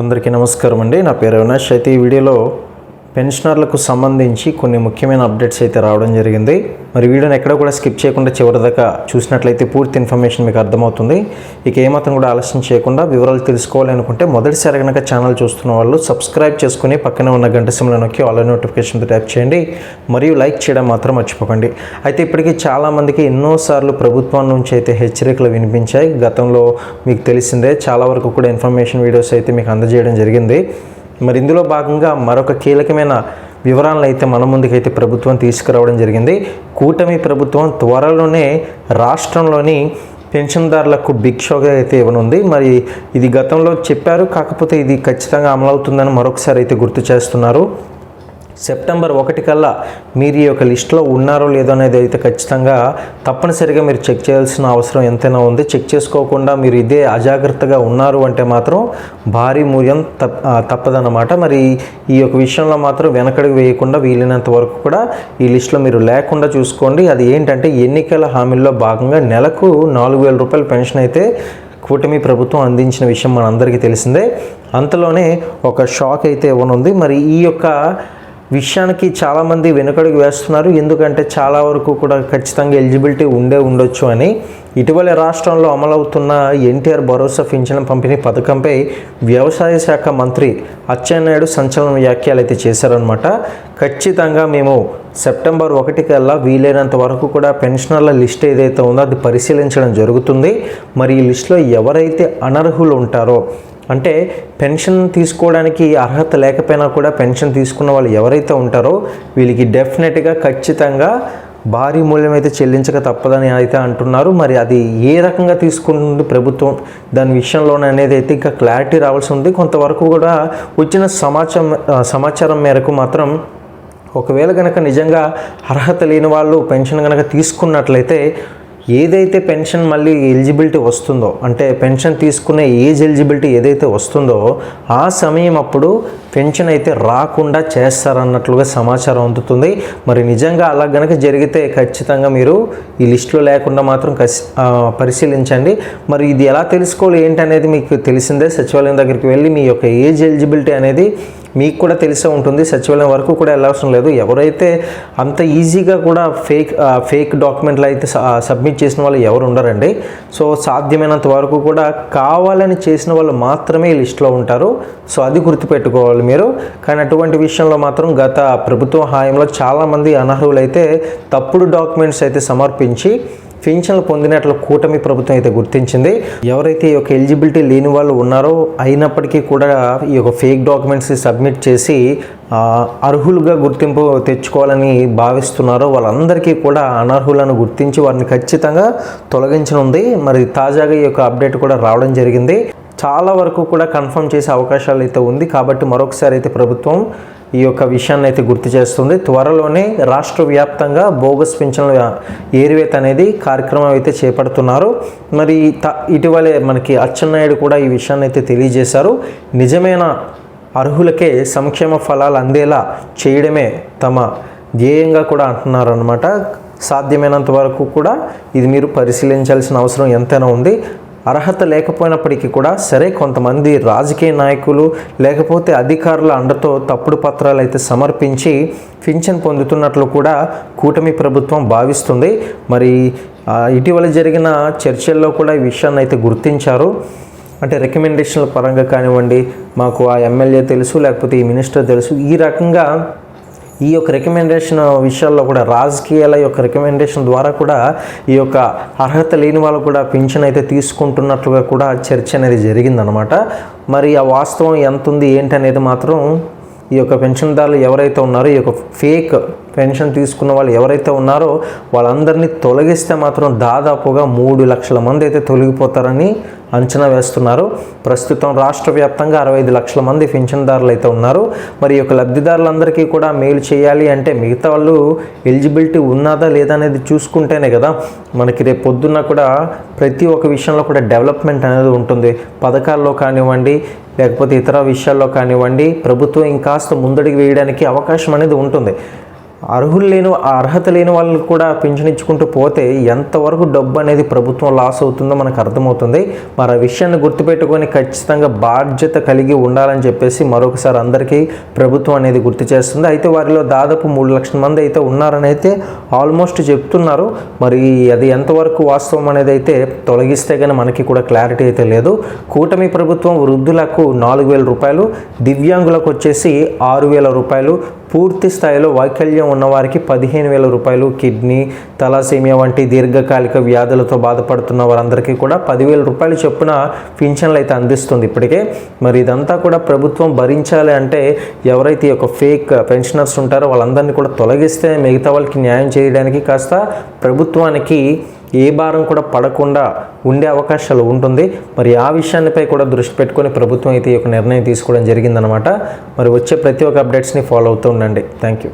అందరికీ నమస్కారం అండి. నా పేరు అవినాష్. అయితే ఈ వీడియోలో పెన్షనర్లకు సంబంధించి కొన్ని ముఖ్యమైన అప్డేట్స్ అయితే రావడం జరిగింది. మరి వీడియోని ఎక్కడ కూడా స్కిప్ చేయకుండా చివరిదాకా చూసినట్లయితే పూర్తి ఇన్ఫర్మేషన్ మీకు అర్థమవుతుంది. ఇక ఏమాత్రం కూడా ఆలస్యం చేయకుండా వివరాలు తెలుసుకోవాలి అనుకుంటే మొదటిసారి కనుక ఛానల్ చూస్తున్న వాళ్ళు సబ్స్క్రైబ్ చేసుకుని పక్కనే ఉన్న గంట సిమ్లో నొక్కి ఆల్ నోటిఫికేషన్ ట్యాప్ చేయండి. మరియు లైక్ చేయడం మాత్రం మర్చిపోకండి. అయితే ఇప్పటికీ చాలామందికి ఎన్నోసార్లు ప్రభుత్వం నుంచి అయితే హెచ్చరికలు వినిపించాయి. గతంలో మీకు తెలిసిందే చాలా వరకు కూడా ఇన్ఫర్మేషన్ వీడియోస్ అయితే మీకు అందజేయడం జరిగింది. మరి ఇందులో భాగంగా మరొక కీలకమైన వివరాలను అయితే మన ముందుకైతే ప్రభుత్వం తీసుకురావడం జరిగింది. కూటమి ప్రభుత్వం త్వరలోనే రాష్ట్రంలోని పెన్షన్దారులకు బిగ్ షోగా అయితే ఇవ్వనుంది. మరి ఇది గతంలో చెప్పారు. కాకపోతే ఇది ఖచ్చితంగా అమలవుతుందని మరొకసారి అయితే గుర్తు చేస్తున్నారు. సెప్టెంబర్ ఒకటి కల్లా మీరు ఈ యొక్క లిస్టులో ఉన్నారో లేదో అనేది అయితే ఖచ్చితంగా తప్పనిసరిగా మీరు చెక్ చేయాల్సిన అవసరం ఎంతైనా ఉంది. చెక్ చేసుకోకుండా మీరు ఇదే అజాగ్రత్తగా ఉన్నారు అంటే మాత్రం భారీ మూల్యం తప్ తప్పదన్నమాట. మరి ఈ యొక్క విషయంలో మాత్రం వెనకడుగు వేయకుండా వీలైనంత వరకు కూడా ఈ లిస్టులో మీరు లేకుండా చూసుకోండి. అది ఏంటంటే ఎన్నికల హామీల్లో భాగంగా నెలకు నాలుగు వేల రూపాయల పెన్షన్ అయితే కూటమి ప్రభుత్వం అందించిన విషయం మనందరికీ తెలిసిందే. అంతలోనే ఒక షాక్ అయితే ఇవ్వనుంది. మరి ఈ యొక్క విషయానికి చాలామంది వెనుకడుగు వేస్తున్నారు. ఎందుకంటే చాలా వరకు కూడా ఖచ్చితంగా ఎలిజిబిలిటీ ఉండే ఉండొచ్చు అని. ఇటీవల రాష్ట్రంలో అమలవుతున్న ఎన్టీఆర్ భరోసా పింఛన్ పంపిణీ పథకంపై వ్యవసాయ శాఖ మంత్రి అచ్చెన్నాయుడు సంచలన వ్యాఖ్యలు అయితే చేశారనమాట ఖచ్చితంగా మేము సెప్టెంబర్ ఒకటి కల్లా వీలైనంత వరకు కూడా పెన్షనర్ల లిస్ట్ ఏదైతే ఉందో అది పరిశీలించడం జరుగుతుంది. మరి ఈ లిస్టులో ఎవరైతే అనర్హులు ఉంటారో అంటే పెన్షన్ తీసుకోవడానికి అర్హత లేకపోయినా కూడా పెన్షన్ తీసుకున్న వాళ్ళు ఎవరైతే ఉంటారో వీళ్ళకి డెఫినెట్గా ఖచ్చితంగా భారీ మూల్యం అయితే చెల్లించక తప్పదని అయితే అంటున్నారు. మరి అది ఏ రకంగా తీసుకుంటుంది ప్రభుత్వం? దాని విషయంలోనే అనేది అయితే ఇంకా క్లారిటీ రావాల్సి ఉంది. కొంతవరకు కూడా వచ్చిన సమాచారం సమాచారం మేరకు మాత్రం ఒకవేళ కనుక నిజంగా అర్హత లేని వాళ్ళు పెన్షన్ కనుక తీసుకున్నట్లయితే ఏదైతే పెన్షన్ మళ్ళీ ఎలిజిబిలిటీ వస్తుందో అంటే పెన్షన్ తీసుకునే ఏజ్ ఎలిజిబిలిటీ ఏదైతే వస్తుందో ఆ సమయం అప్పుడు పెన్షన్ అయితే రాకుండా చేస్తారన్నట్లుగా సమాచారం అందుతుంది. మరి నిజంగా అలా గనక జరిగితే ఖచ్చితంగా మీరు ఈ లిస్టులో లేకుండా మాత్రం కసి పరిశీలించండి. మరి ఇది ఎలా తెలుసుకోవాలి ఏంటనేది మీకు తెలిసిందే. సచివాలయం దగ్గరికి వెళ్ళి మీ యొక్క ఏజ్ ఎలిజిబిలిటీ అనేది మీకు కూడా తెలిసే ఉంటుంది సచివాలయం వరకు కూడా వెళ్ళవసరం లేదు. ఎవరైతే అంత ఈజీగా కూడా ఫేక్ ఫేక్ డాక్యుమెంట్లు అయితే సబ్మిట్ చేసిన వాళ్ళు ఎవరు ఉండరండి. సో సాధ్యమైనంత వరకు కూడా కావాలని చేసిన వాళ్ళు మాత్రమే ఈ లిస్టులో ఉంటారు. సో అది గుర్తుపెట్టుకోవాలి మీరు. కానీ అటువంటి విషయంలో మాత్రం గత ప్రభుత్వ హాయంలో చాలామంది అనర్హులైతే తప్పుడు డాక్యుమెంట్స్ అయితే సమర్పించి పెన్షన్లు పొందినట్లు కూటమి ప్రభుత్వం అయితే గుర్తించింది. ఎవరైతే ఈ యొక్క ఎలిజిబిలిటీ లేని వాళ్ళు ఉన్నారో అయినప్పటికీ కూడా ఈ యొక్క ఫేక్ డాక్యుమెంట్స్ సబ్మిట్ చేసి అర్హులుగా గుర్తింపు తెచ్చుకోవాలని భావిస్తున్నారో వాళ్ళందరికీ కూడా అనర్హులను గుర్తించి వారిని ఖచ్చితంగా తొలగించనుంది. మరి తాజాగా ఈ యొక్క అప్డేట్ కూడా రావడం జరిగింది. చాలా వరకు కూడా కన్ఫర్మ్ చేసే అవకాశాలు అయితే ఉంది. కాబట్టి మరొకసారి అయితే ప్రభుత్వం ఈ యొక్క విషయాన్ని అయితే గుర్తు చేస్తుంది. త్వరలోనే రాష్ట్ర వ్యాప్తంగా బోగస్ పింఛన్ల ఏరివేత అనేది కార్యక్రమం అయితే చేపడుతున్నారు. మరి త ఇటీవలే మనకి అచ్చెన్నాయుడు కూడా ఈ విషయాన్ని అయితే తెలియజేశారు. నిజమైన అర్హులకే సంక్షేమ ఫలాలు అందేలా చేయడమే తమ ధ్యేయంగా కూడా అంటున్నారు అనమాట సాధ్యమైనంత వరకు కూడా ఇది మీరు పరిశీలించాల్సిన అవసరం ఎంతైనా ఉంది. అర్హత లేకపోయినప్పటికీ కూడా సరే కొంతమంది రాజకీయ నాయకులు లేకపోతే అధికారుల అండతో తప్పుడు పత్రాలు అయితే సమర్పించి పింఛన్ పొందుతున్నట్లు కూడా కూటమి ప్రభుత్వం భావిస్తుంది. మరి ఇటీవల జరిగిన చర్చల్లో కూడా ఈ విషయాన్ని అయితే గుర్తించారు. అంటే రికమెండేషన్ల పరంగా కానివ్వండి మాకు ఆ ఎమ్మెల్యే తెలుసు లేకపోతే ఈ మినిస్టర్ తెలుసు ఈ రకంగా ఈ యొక్క రికమెండేషన్ విషయాల్లో కూడా రాజకీయాల యొక్క రికమెండేషన్ ద్వారా కూడా ఈ యొక్క అర్హత లేని వాళ్ళు కూడా పింఛన్ అయితే తీసుకుంటున్నట్లుగా కూడా చర్చ అనేది జరిగిందనమాట మరి ఆ వాస్తవం ఎంత ఉంది ఏంటి అనేది మాత్రం ఈ యొక్క పెన్షన్దారులు ఎవరైతే ఉన్నారో ఈ యొక్క ఫేక్ పెన్షన్ తీసుకున్న వాళ్ళు ఎవరైతే ఉన్నారో వాళ్ళందరినీ తొలగిస్తే మాత్రం దాదాపుగా మూడు లక్షల మంది అయితే తొలగిపోతారని అంచనా వేస్తున్నారు. ప్రస్తుతం రాష్ట్ర వ్యాప్తంగా అరవై ఐదు లక్షల మంది పెన్షన్దారులు అయితే ఉన్నారు. మరి ఈ యొక్క లబ్ధిదారులందరికీ కూడా మేలు చేయాలి అంటే మిగతా వాళ్ళు ఎలిజిబిలిటీ ఉన్నదా లేదా అనేది చూసుకుంటేనే కదా మనకి రేపు పొద్దున్న కూడా ప్రతి ఒక్క విషయంలో కూడా డెవలప్మెంట్ అనేది ఉంటుంది. పథకాల్లో కానివ్వండి లేకపోతే ఇతర విషయాల్లో కానివ్వండి ప్రభుత్వం ఇంకాస్త ముందడికి వేయడానికి అవకాశం అనేది ఉంటుంది. అర్హులు లేని అర్హత లేని వాళ్ళకి కూడా పింఛన్ ఇచ్చుకుంటూ పోతే ఎంతవరకు డబ్బు అనేది ప్రభుత్వం లాస్ అవుతుందో మనకు అర్థమవుతుంది. మరి ఆ విషయాన్ని గుర్తుపెట్టుకొని ఖచ్చితంగా బాధ్యత కలిగి ఉండాలని చెప్పేసి మరొకసారి అందరికీ ప్రభుత్వం అనేది గుర్తు చేస్తుంది. అయితే వారిలో దాదాపు మూడు లక్షల మంది అయితే ఉన్నారని అయితే ఆల్మోస్ట్ చెప్తున్నారు. మరి అది ఎంతవరకు వాస్తవం అనేది అయితే తొలగిస్తే కానీ మనకి కూడా క్లారిటీ అయితే లేదు. కూటమి ప్రభుత్వం వృద్ధులకు నాలుగు వేల రూపాయలు దివ్యాంగులకు వచ్చేసి ఆరు వేల రూపాయలు పూర్తి స్థాయిలో వైకల్యం ఉన్నవారికి పదిహేను వేల రూపాయలు కిడ్నీ తలాసేమియా వంటి దీర్ఘకాలిక వ్యాధులతో బాధపడుతున్న వారందరికీ కూడా పదివేల రూపాయలు చొప్పున పింఛన్లు అయితే అందిస్తుంది ఇప్పటికే. మరి ఇదంతా కూడా ప్రభుత్వం భరించాలి అంటే ఎవరైతే ఈ యొక్క ఫేక్ పెన్షనర్స్ ఉంటారో వాళ్ళందరినీ కూడా తొలగిస్తే మిగతా వాళ్ళకి న్యాయం చేయడానికి కాస్త ప్రభుత్వానికి ఏ భారం కూడా పడకుండా ఉండే అవకాశాలు ఉంటుంది. మరి ఆ విషయాన్నిపై కూడా దృష్టి పెట్టుకొని ప్రభుత్వం అయితే ఈ యొక్క నిర్ణయం తీసుకోవడం జరిగిందనమాట మరి వచ్చే ప్రతి ఒక్క అప్డేట్స్ని ఫాలో అవుతూ ఉండండి. Thank you